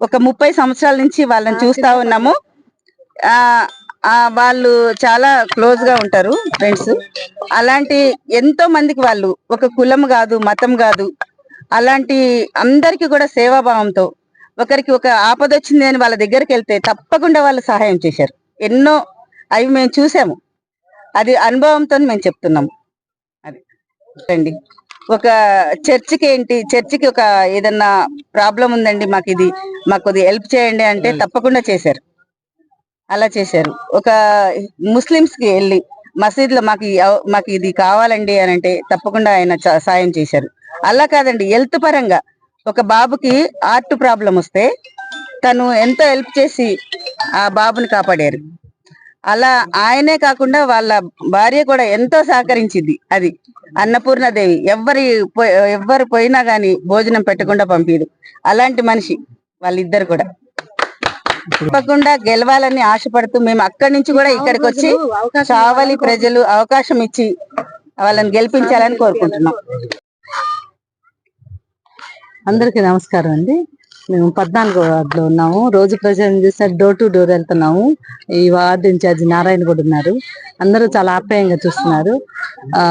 ఒక ముప్పై సంవత్సరాల నుంచి వాళ్ళని చూస్తా ఉన్నాము. వాళ్ళు చాలా క్లోజ్గా ఉంటారు ఫ్రెండ్స్. అలాంటి ఎంతో మందికి వాళ్ళు ఒక కులం కాదు మతం కాదు అలాంటి అందరికి కూడా సేవాభావంతో ఒకరికి ఒక ఆపద వచ్చింది అని వాళ్ళ దగ్గరికి వెళ్తే తప్పకుండా వాళ్ళు సహాయం చేశారు. ఎన్నో అవి మేము చూసాము. అది అనుభవంతో మేము చెప్తున్నాము. అది. అండి. ఒక చర్చికి ఏంటి చర్చికి ఒక ఏదన్నా ప్రాబ్లం ఉందండి మాకు ఇది మాకు కొద్దిగా హెల్ప్ చేయండి అంటే తప్పకుండా చేశారు. అలా చేశారు. ఒక ముస్లిమ్స్కి వెళ్ళి మసీద్లో మాకు మాకు ఇది కావాలండి అని అంటే తప్పకుండా ఆయన సాయం చేశారు. అలా కాదండి హెల్త్ పరంగా ఒక బాబుకి హార్ట్ ప్రాబ్లం వస్తే తను ఎంతో హెల్ప్ చేసి ఆ బాబుని కాపాడారు. అలా ఆయనే కాకుండా వాళ్ళ భార్య కూడా ఎంతో సహకరించింది అది అన్నపూర్ణదేవి. ఎవరి ఎవ్వరు పోయినా గాని భోజనం పెట్టకుండా పంపిదు. అలాంటి మనిషి వాళ్ళిద్దరు కూడా. తప్పకుండా గెలవాలని ఆశపడుతూ మేము అక్కడి నుంచి కూడా ఇక్కడికి వచ్చి కావలి ప్రజలు అవకాశం ఇచ్చి వాళ్ళని గెలిపించాలని కోరుకుంటున్నాం. అందరికీ నమస్కారం అండి. మేము పద్నాలుగో వార్డులో ఉన్నాము. రోజు ప్రచారం చేస్తే డోర్ టు డోర్ వెళ్తున్నాము. ఈ వార్డు ఇన్ఛార్జ్ నారాయణ కూడా ఉన్నారు. అందరూ చాలా ఆప్యాయంగా చూస్తున్నారు. ఆ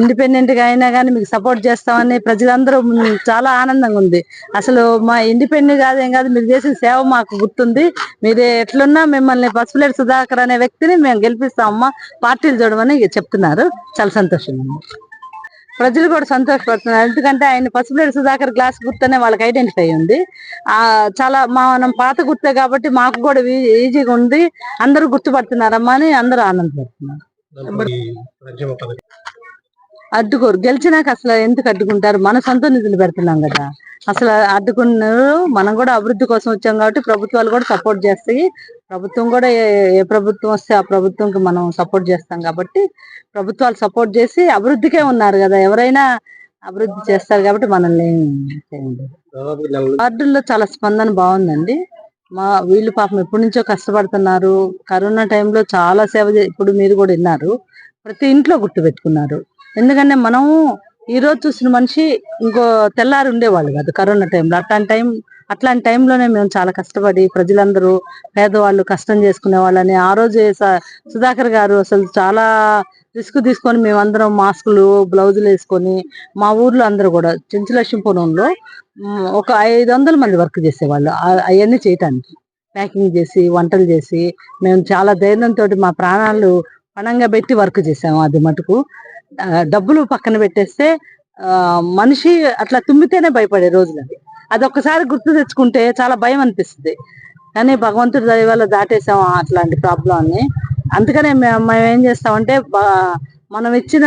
ఇండిపెండెంట్గా అయినా కానీ మీకు సపోర్ట్ చేస్తామని ప్రజలందరూ చాలా ఆనందంగా ఉంది. అసలు మా ఇండిపెండెంట్ కాదు ఏం కాదు మీరు చేసిన సేవ మాకు గుర్తుంది. మీరు ఎట్లున్నా మిమ్మల్ని పసుపులేటి సుధాకర్ అనే వ్యక్తిని మేము గెలిపిస్తామమ్మా. పార్టీలు చూడమని చెప్తున్నారు. చాలా సంతోషంగా ప్రజలు కూడా సంతోషపడుతున్నారు. ఎందుకంటే ఆయన పసుపులేడు సుధాకర్ గ్లాస్ గుర్తనే వాళ్ళకి ఐడెంటిఫై ఉంది ఆ చాలా మా మనం పాత గుర్తే కాబట్టి మాకు కూడా ఈజీగా ఉంది. అందరూ గుర్తుపడుతున్నారమ్మా అని అందరూ ఆనందపడుతున్నారు. అడ్డుకోరు. గెలిచినాక అసలు ఎందుకు అడ్డుకుంటారు? మన సొంత నిధులు పెడుతున్నాం కదా. అసలు అడ్డుకున్నారు. మనం కూడా అభివృద్ధి కోసం వచ్చాం కాబట్టి ప్రభుత్వాలు కూడా సపోర్ట్ చేస్తాయి. ప్రభుత్వం కూడా ఏ ఏ ప్రభుత్వం వస్తే ఆ ప్రభుత్వంకి మనం సపోర్ట్ చేస్తాం కాబట్టి ప్రభుత్వాలు సపోర్ట్ చేసి అభివృద్ధికే ఉన్నారు కదా. ఎవరైనా అభివృద్ధి చేస్తారు కాబట్టి మనల్ని చేయండి వార్డుల్లో చాలా స్పందన బాగుందండి. మా వీళ్ళు పాపం ఎప్పటి నుంచో కష్టపడుతున్నారు. కరోనా టైంలో చాలా సేవ ఇప్పుడు మీరు కూడా విన్నారు. ప్రతి ఇంట్లో గుర్తు పెట్టుకున్నారు. ఎందుకంటే మనం ఈ రోజు చూసిన మనిషి ఇంకో తెల్లారి ఉండేవాళ్ళు కాదు కరోనా టైంలో. అట్లాంటి టైం అట్లాంటి టైంలోనే మేము చాలా కష్టపడి ప్రజలందరూ పేదవాళ్ళు కష్టం చేసుకునే వాళ్ళని. ఆ రోజు సుధాకర్ గారు అసలు చాలా రిస్క్ తీసుకొని మేమందరం మాస్కులు బ్లౌజులు వేసుకొని మా ఊర్లో అందరూ కూడా చెంచులక్ష్మీపురంలో ఒక ఐదు వందల మంది వర్క్ చేసేవాళ్ళు అవన్నీ చేయటానికి. ప్యాకింగ్ చేసి వంటలు చేసి మేము చాలా ధైర్యంతో మా ప్రాణాలు పణంగా పెట్టి వర్క్ చేసాము అది మటుకు. డబ్బులు పక్కన పెట్టేస్తే మనిషి అట్లా తుమ్మితేనే భయపడే రోజులు అది అది ఒక్కసారి గుర్తు తెచ్చుకుంటే చాలా భయం అనిపిస్తుంది. కానీ భగవంతుడి దయ వల్ల దాటేసాము అట్లాంటి ప్రాబ్లంని అందుకనే మేము ఏం చేస్తామంటే మనం ఇచ్చిన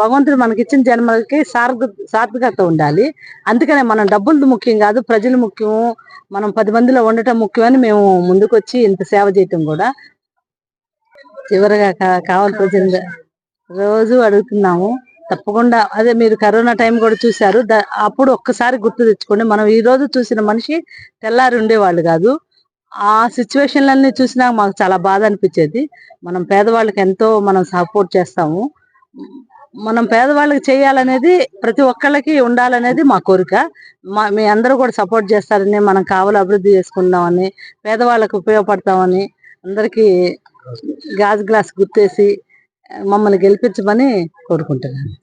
భగవంతుడు మనకి ఇచ్చిన జన్మలకి సార్థ సార్థకత ఉండాలి. అందుకనే మనం డబ్బులు ముఖ్యం కాదు ప్రజలు ముఖ్యం మనం పది మందిలో ఉండటం ముఖ్యమని మేము ముందుకొచ్చి ఇంత సేవ చేయటం కూడా చివరిగా కా- కావాలి రోజు అడుగుతున్నాము. తప్పకుండా. అదే మీరు కరోనా టైం కూడా చూశారు. అప్పుడు ఒక్కసారి గుర్తు తెచ్చుకోండి. మనం ఈ రోజు చూసిన మనిషి తెల్లారి ఉండేవాళ్ళు కాదు. ఆ సిచ్యువేషన్లన్నీ చూసినా మాకు చాలా బాధ అనిపించేది. మనం పేదవాళ్ళకి ఎంతో మనం సపోర్ట్ చేస్తాము. మనం పేదవాళ్ళకి చేయాలనేది ప్రతి ఒక్కళ్ళకి ఉండాలనేది మా కోరిక. మా మీ అందరూ కూడా సపోర్ట్ చేస్తారని మనం కావాలి అభివృద్ధి చేసుకుందామని పేదవాళ్ళకు ఉపయోగపడతామని అందరికీ గాజు గ్లాస్ గుర్తేసి మమ్మల్ని గెలిపించమని కోరుకుంటున్నాను.